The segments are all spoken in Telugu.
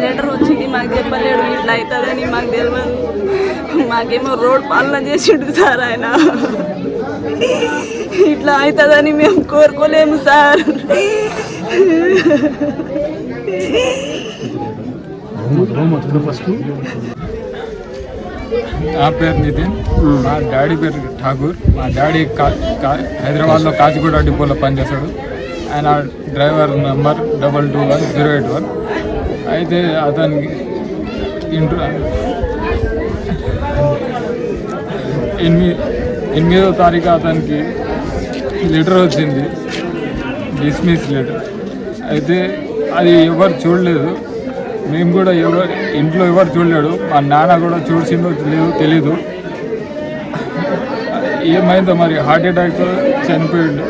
లెటర్ వచ్చింది మాకు చెప్పలేడు ఇట్లా అవుతుందని మాకు తెలియదు మాకేమో రోడ్ పాలన చేసిండు సార్ ఆయన. ఇట్లా అవుతుందని మేము కోరుకోలేము సార్. నా పేరు నితిన్. మా డాడీ పేరు ఠాగూర్. మా డాడీ కా కా- హైదరాబాద్లో కాచిగూడ డిపోలో పనిచేస్తాడు ఆయన driver number double two one zero eight one. అయితే అతనికి ఇంట్లో ఎనిమిది ఎనిమిదో తారీఖు అతనికి లెటర్ వచ్చింది డిస్మిస్ లెటర్. అయితే అది ఎవరు చూడలేదు. మేము కూడా ఎవరు ఇంట్లో ఎవరు చూడలేడు. మా నాన్న కూడా చూసిందో లేదు తెలీదు. ఏమైందో మరి? హార్ట్ అటాక్ చనిపోయిండు.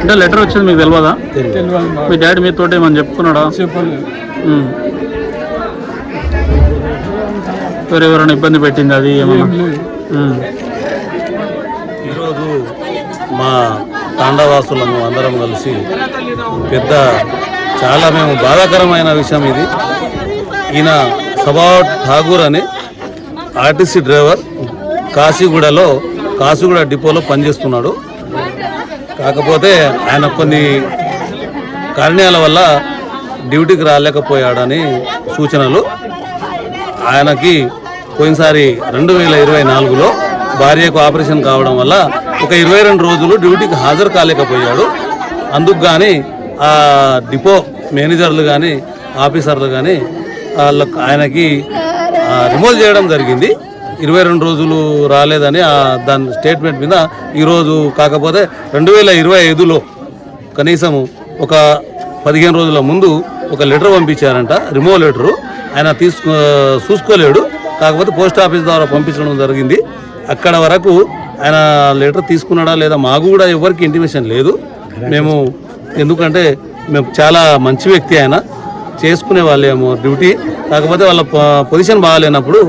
అంటే లెటర్ వచ్చింది మీకు తెలియదా మీ. డాడీ మీతో ఏమని చెప్పుకున్నాడా? ఎవరైనా ఇబ్బంది పెట్టింది అది ఏమన్నా. ఈరోజు మా తాండవాసులము అందరం కలిసి పెద్ద చాలా మేము బాధాకరమైన విషయం ఇది. ఈయన సభా ఠాగూర్ అని ఆర్టీసీ డ్రైవర్ కాశీగూడలో కాసుగూడ డిపోలో పనిచేస్తున్నాడు. కాకపోతే ఆయన కొన్ని కారణాల వల్ల డ్యూటీకి రాలేకపోయాడని సూచనలు. ఆయనకి పోయినసారి రెండు వేల ఇరవై నాలుగులో భార్యకు ఆపరేషన్ కావడం వల్ల ఒక ఇరవై రెండు రోజులు డ్యూటీకి హాజరు కాలేకపోయాడు. అందుకు కానీ ఆ డిపో మేనేజర్లు కానీ ఆఫీసర్లు కానీ వాళ్ళ ఆయనకి రిమూవ్ చేయడం జరిగింది. ఇరవై రెండు రోజులు రాలేదని ఆ దాని స్టేట్మెంట్ మీద ఈరోజు కాకపోతే రెండు వేల ఇరవై ఐదులో కనీసం ఒక పదిహేను రోజుల ముందు ఒక లెటర్ పంపించారంట రిమూవ్ లెటరు. ఆయన తీసుకు చూసుకోలేడు. కాకపోతే పోస్ట్ ఆఫీస్ ద్వారా పంపించడం జరిగింది. అక్కడ వరకు ఆయన లెటర్ తీసుకున్నాడా లేదా మాకు కూడా ఎవరికి ఇంటిమేషన్ లేదు. మేము ఎందుకంటే మేము చాలా మంచి వ్యక్తి ఆయన. చేసుకునే వాళ్ళేమో డ్యూటీ. కాకపోతే వాళ్ళ పొజిషన్ బాగాలేనప్పుడు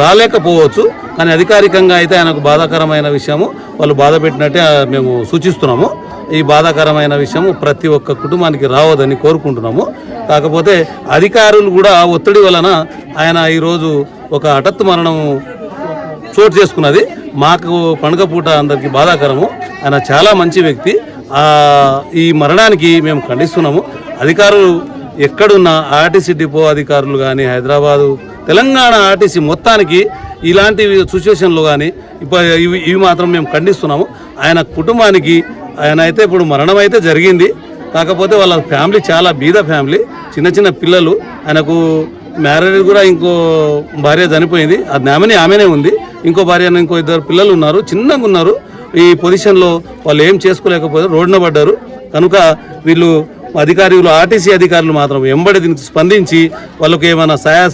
రాలేకపోవచ్చు కానీ అధికారికంగా అయితే ఆయనకు బాధాకరమైన విషయము వాళ్ళు బాధ పెట్టినట్టే మేము సూచిస్తున్నాము. ఈ బాధాకరమైన విషయము ప్రతి ఒక్క కుటుంబానికి రావద్దని కోరుకుంటున్నాము. కాకపోతే అధికారులు కూడా ఒత్తిడి వలన ఆయన ఈరోజు ఒక హఠత్తు మరణం చోటు చేసుకున్నది. మాకు పండుగ పూట అందరికీ బాధాకరము. ఆయన చాలా మంచి వ్యక్తి. ఈ మరణానికి మేము ఖండిస్తున్నాము. అధికారులు ఎక్కడున్న ఆర్టీసీ డిపో అధికారులు కానీ హైదరాబాదు తెలంగాణ ఆర్టీసీ మొత్తానికి ఇలాంటి సిచ్యువేషన్లో కానీ ఇప్పుడు ఇవి ఇవి మాత్రం మేము ఖండిస్తున్నాము. ఆయన కుటుంబానికి ఆయన అయితే ఇప్పుడు మరణం అయితే జరిగింది. కాకపోతే వాళ్ళ ఫ్యామిలీ చాలా బీద ఫ్యామిలీ. చిన్న చిన్న పిల్లలు. ఆయనకు మ్యారేజ్ కూడా ఇంకో భార్య చనిపోయింది. అది ఆమెనే ఆమెనే ఉంది. ఇంకో భార్య ఇంకో ఇద్దరు పిల్లలు ఉన్నారు. చిన్నగా ఉన్నారు. ఈ పొజిషన్లో వాళ్ళు ఏం చేసుకోలేకపోతే రోడ్డున పడ్డారు. కనుక వీళ్ళు అధికారులు ఆర్టీసీ అధికారులు మాత్రం వెంబడి దీనికి స్పందించి వాళ్ళకు ఏమైనా సహాయ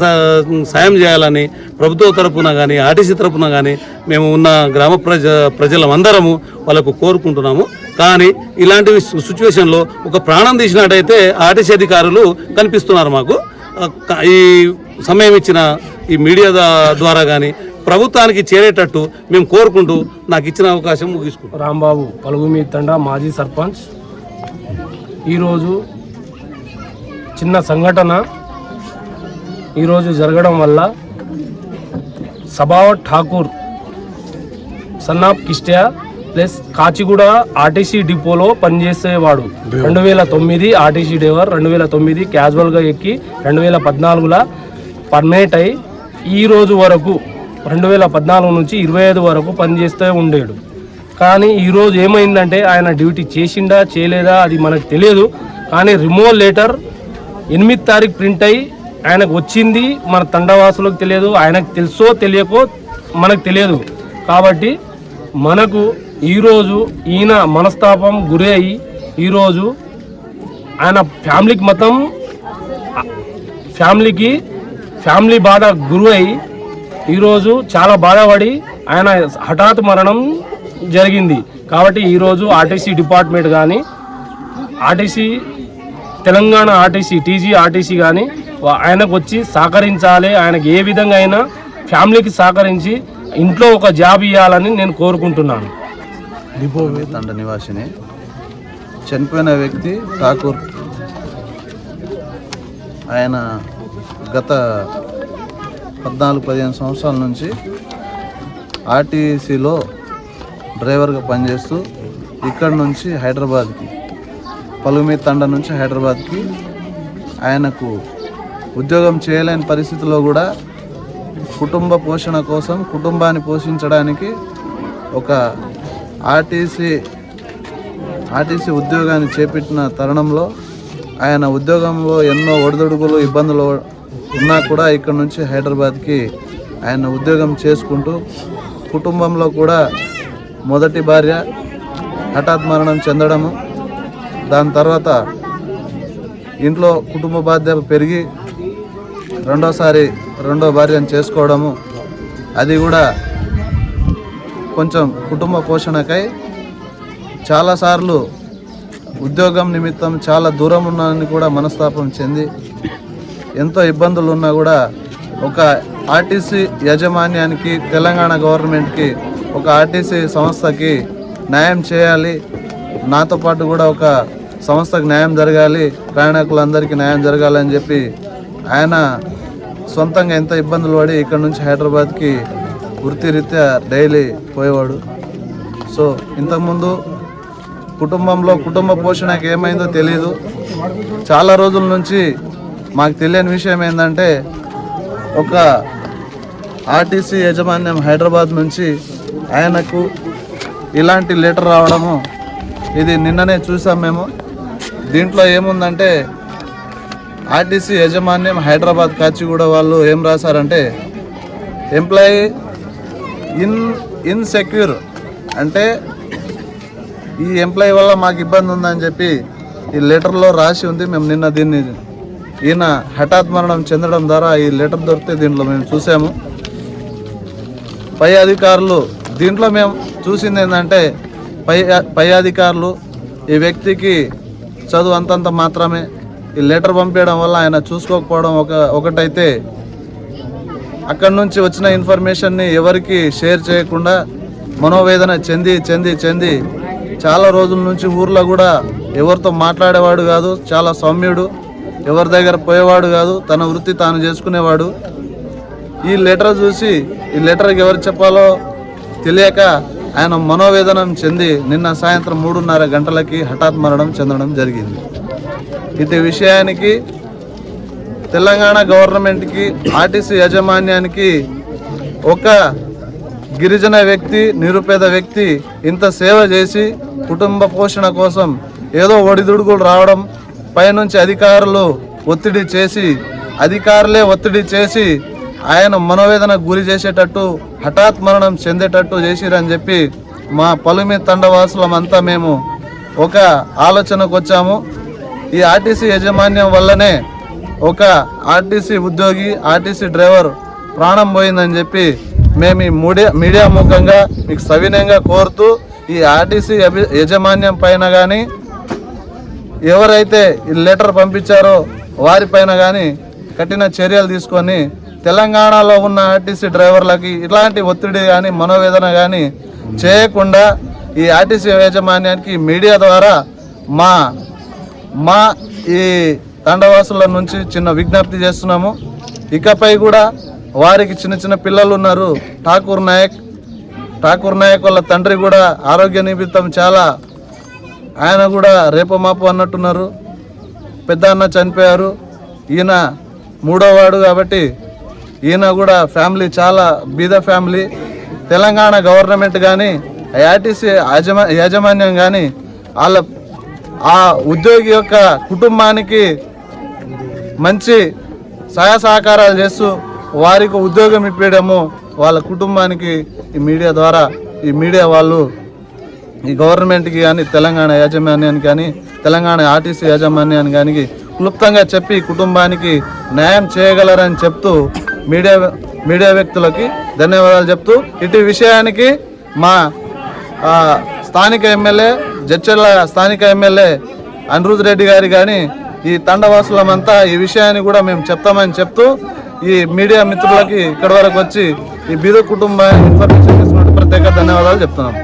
సాయం చేయాలని ప్రభుత్వ తరపున కానీ ఆర్టీసీ తరపున కానీ మేము ఉన్న గ్రామ ప్రజ ప్రజలందరము వాళ్ళకు కోరుకుంటున్నాము. కానీ ఇలాంటి సిచ్యువేషన్లో ఒక ప్రాణం తీసినట్టయితే ఆర్టీసీ అధికారులు కనిపిస్తున్నారు మాకు. ఈ సమయం ఇచ్చిన ఈ మీడియా ద్వారా కానీ ప్రభుత్వానికి చేరేటట్టు మేము కోరుకుంటూ నాకు ఇచ్చిన అవకాశం ముగించుకుంటాం రాంబాబు పలుగుమి తండా మాజీ సర్పంచ్ ఈరోజు చిన్న సంఘటన ఈరోజు జరగడం వల్ల సబావత్ ఠాకూర్ సన్నాబ్ కిస్టియా ప్లస్ కాచిగూడ ఆర్టీసీ డిపోలో పనిచేసేవాడు. రెండు వేల తొమ్మిది ఆర్టీసీ డ్రైవర్ రెండు వేల తొమ్మిది క్యాజువల్గా ఎక్కి రెండు వేల పద్నాలుగులో పర్మనెంట్ అయి ఈ రోజు వరకు రెండు వేల పద్నాలుగు నుంచి ఇరవై ఐదు వరకు పనిచేస్తూ ఉండేడు. కానీ ఈరోజు ఏమైందంటే ఆయన డ్యూటీ చేసిండా చేయలేదా అది మనకు తెలియదు. కానీ రిమూవల్ లెటర్ ఎనిమిది తారీఖు ప్రింట్ అయ్యి ఆయనకు వచ్చింది మన తండవాసులకు తెలియదు ఆయనకు తెలుసో తెలియకో మనకు తెలియదు. కాబట్టి మనకు ఈరోజు ఈయన మనస్తాపం గురి అయ్యి ఈరోజు ఆయన ఫ్యామిలీకి మొత్తం ఫ్యామిలీకి ఫ్యామిలీ బాధ గురి అయ్యి ఈరోజు చాలా బాధపడి ఆయన హఠాత్ మరణం జరిగింది. కాబట్టి ఈరోజు ఆర్టీసీ డిపార్ట్మెంట్ కానీ RTC Telangana RTC TG RTC కానీ ఆయనకు వచ్చి సహకరించాలి. ఆయనకు ఏ విధంగా అయినా ఫ్యామిలీకి సహకరించి ఇంట్లో ఒక జాబ్ ఇవ్వాలని నేను కోరుకుంటున్నాను. తండ నివాసిని. చనిపోయిన వ్యక్తి ఠాకూర్. ఆయన గత పద్నాలుగు పదిహేను సంవత్సరాల నుంచి ఆర్టీసీలో డ్రైవర్గా పనిచేస్తూ ఇక్కడ నుంచి హైదరాబాద్కి పలుమి తండ నుంచి హైదరాబాద్కి ఆయనకు ఉద్యోగం చేయలేని పరిస్థితిలో కూడా కుటుంబ పోషణ కోసం కుటుంబాన్ని పోషించడానికి ఒక ఆర్టీసీ ఆర్టీసీ ఉద్యోగాన్ని చేపట్టిన తరుణంలో ఆయన ఉద్యోగంలో ఎన్నో ఒడిదొడుగులు ఇబ్బందులు ఉన్నా కూడా ఇక్కడ నుంచి హైదరాబాద్కి ఆయన ఉద్యోగం చేసుకుంటూ కుటుంబంలో కూడా మొదటి భార్య హఠాత్ మరణం చెందడము దాని తర్వాత ఇంట్లో కుటుంబ బాధ్యత పెరిగి రెండోసారి రెండో భార్యను చేసుకోవడము అది కూడా కొంచెం కుటుంబ పోషణకై చాలాసార్లు ఉద్యోగం నిమిత్తం చాలా దూరం ఉన్నానని కూడా మనస్తాపం చెంది ఎంతో ఇబ్బందులు ఉన్నా కూడా ఒక ఆర్టీసీ యాజమాన్యానికి తెలంగాణ గవర్నమెంట్కి ఒక ఆర్టీసీ సంస్థకి న్యాయం చేయాలి. నాతో పాటు కూడా ఒక సంస్థకు న్యాయం జరగాలి. ప్రయాణికులందరికీ న్యాయం జరగాలని చెప్పి ఆయన సొంతంగా ఎంత ఇబ్బందులు పడి ఇక్కడ నుంచి హైదరాబాద్కి వృత్తిరీత్యా డైలీ పోయేవాడు. సో ఇంతకుముందు కుటుంబంలో కుటుంబ పోషణకి ఏమైందో తెలియదు చాలా రోజుల నుంచి మాకు తెలియని విషయం ఏంటంటే ఒక ఆర్టీసీ యాజమాన్యం హైదరాబాద్ నుంచి ఆయనకు ఇలాంటి లెటర్ రావడము ఇది నిన్ననే చూసాం మేము. దీంట్లో ఏముందంటే ఆర్టీసీ యాజమాన్యం హైదరాబాద్ కాచిగూడ వాళ్ళు ఏం రాశారంటే ఎంప్లాయీ ఇన్ ఇన్సెక్యూర్ అంటే ఈ ఎంప్లాయీ వల్ల మాకు ఇబ్బంది ఉందని చెప్పి ఈ లెటర్లో రాసి ఉంది. మేము నిన్న దీన్ని ఈయన హఠాత్ మరణం చెందడం ద్వారా ఈ లెటర్ దొరికితే దీంట్లో మేము చూసాము. పై అధికారులు దీంట్లో మేము చూసింది ఏంటంటే పై పై అధికారులు ఈ వ్యక్తికి చదువు అంతంత మాత్రమే ఈ లెటర్ పంపించడం వల్ల ఆయన చూసుకోకపోవడం ఒక ఒకటైతే అక్కడి నుంచి వచ్చిన ఇన్ఫర్మేషన్ని ఎవరికి షేర్ చేయకుండా మనోవేదన చెంది చెంది చెంది చాలా రోజుల నుంచి ఊర్లో కూడా ఎవరితో మాట్లాడేవాడు కాదు చాలా సౌమ్యుడు ఎవరి దగ్గర పోయేవాడు కాదు తన వృత్తి తాను చేసుకునేవాడు. ఈ లెటర్ చూసి ఈ లెటర్కి ఎవరు చెప్పాలో తెలియక ఆయన మనోవేదనం చెంది నిన్న సాయంత్రం మూడున్నర గంటలకి హఠాత్ మరణం చెందడం జరిగింది. ఇది విషయానికి తెలంగాణ గవర్నమెంట్కి ఆర్టీసీ యాజమాన్యానికి ఒక గిరిజన వ్యక్తి నిరుపేద వ్యక్తి ఇంత సేవ చేసి కుటుంబ పోషణ కోసం ఏదో ఒడిదుడుగులు రావడం పైనుంచి అధికారులు ఒత్తిడి చేసి అధికారులే ఒత్తిడి చేసి ఆయన మనోవేదన గురి చేసేటట్టు హఠాత్ మరణం చెందేటట్టు చేసిరని చెప్పి మా పలుమి తండవాసులమంతా మేము ఒక ఆలోచనకు వచ్చాము. ఈ ఆర్టీసీ యాజమాన్యం వల్లనే ఒక ఆర్టీసీ ఉద్యోగి ఆర్టీసీ డ్రైవర్ ప్రాణం పోయిందని చెప్పి మేము ఈ మీడియా మీడియా ముఖంగా మీకు సవినయంగా కోరుతూ ఈ ఆర్టీసీ యాజమాన్యం పైన కానీ ఎవరైతే ఈ లెటర్ పంపించారో వారిపైన కానీ కఠిన చర్యలు తీసుకొని తెలంగాణలో ఉన్న ఆర్టీసీ డ్రైవర్లకి ఇలాంటి ఒత్తిడి కానీ మనోవేదన కానీ చేయకుండా ఈ ఆర్టీసీ యాజమాన్యానికి మీడియా ద్వారా మా మా ఈ తండవాసుల నుంచి చిన్న విజ్ఞప్తి చేస్తున్నాము. ఇకపై కూడా వారికి చిన్న చిన్న పిల్లలు ఉన్నారు. ఠాకూర్ నాయక్ ఠాకూర్ నాయక్ వాళ్ళ తండ్రి కూడా ఆరోగ్య నిమిత్తం చాలా ఆయన కూడా రేపు మాపు అన్నట్టున్నారు. పెద్ద అన్న చనిపోయారు. ఈయన మూడోవాడు కాబట్టి ఈయన కూడా ఫ్యామిలీ చాలా బీద ఫ్యామిలీ. తెలంగాణ గవర్నమెంట్ కానీ ఆర్టీసీ యాజమా యాజమాన్యం కానీ వాళ్ళ ఆ ఉద్యోగి యొక్క కుటుంబానికి మంచి సహాయ సహకారాలు చేస్తూ వారికి ఉద్యోగం ఇప్పించడము వాళ్ళ కుటుంబానికి ఈ మీడియా ద్వారా ఈ మీడియా వాళ్ళు ఈ గవర్నమెంట్కి కానీ తెలంగాణ యాజమాన్యానికి కానీ తెలంగాణ ఆర్టీసీ యాజమాన్యానికి కానీ క్లుప్తంగా చెప్పి కుటుంబానికి న్యాయం చేయగలరని చెప్తూ మీడియా మీడియా వ్యక్తులకి ధన్యవాదాలు చెప్తూ ఇటు విషయానికి మా స్థానిక ఎమ్మెల్యే జడ్చర్ల స్థానిక ఎమ్మెల్యే అనిరుద్ రెడ్డి గారి కానీ ఈ తండవాసులమంతా ఈ విషయాన్ని కూడా మేము చెప్తామని చెప్తూ ఈ మీడియా మిత్రులకి ఇక్కడి వరకు వచ్చి ఈ బీద కుటుంబ ఇన్ఫర్మేషన్ తీసుకున్నట్టు ప్రత్యేక ధన్యవాదాలు చెప్తున్నాం.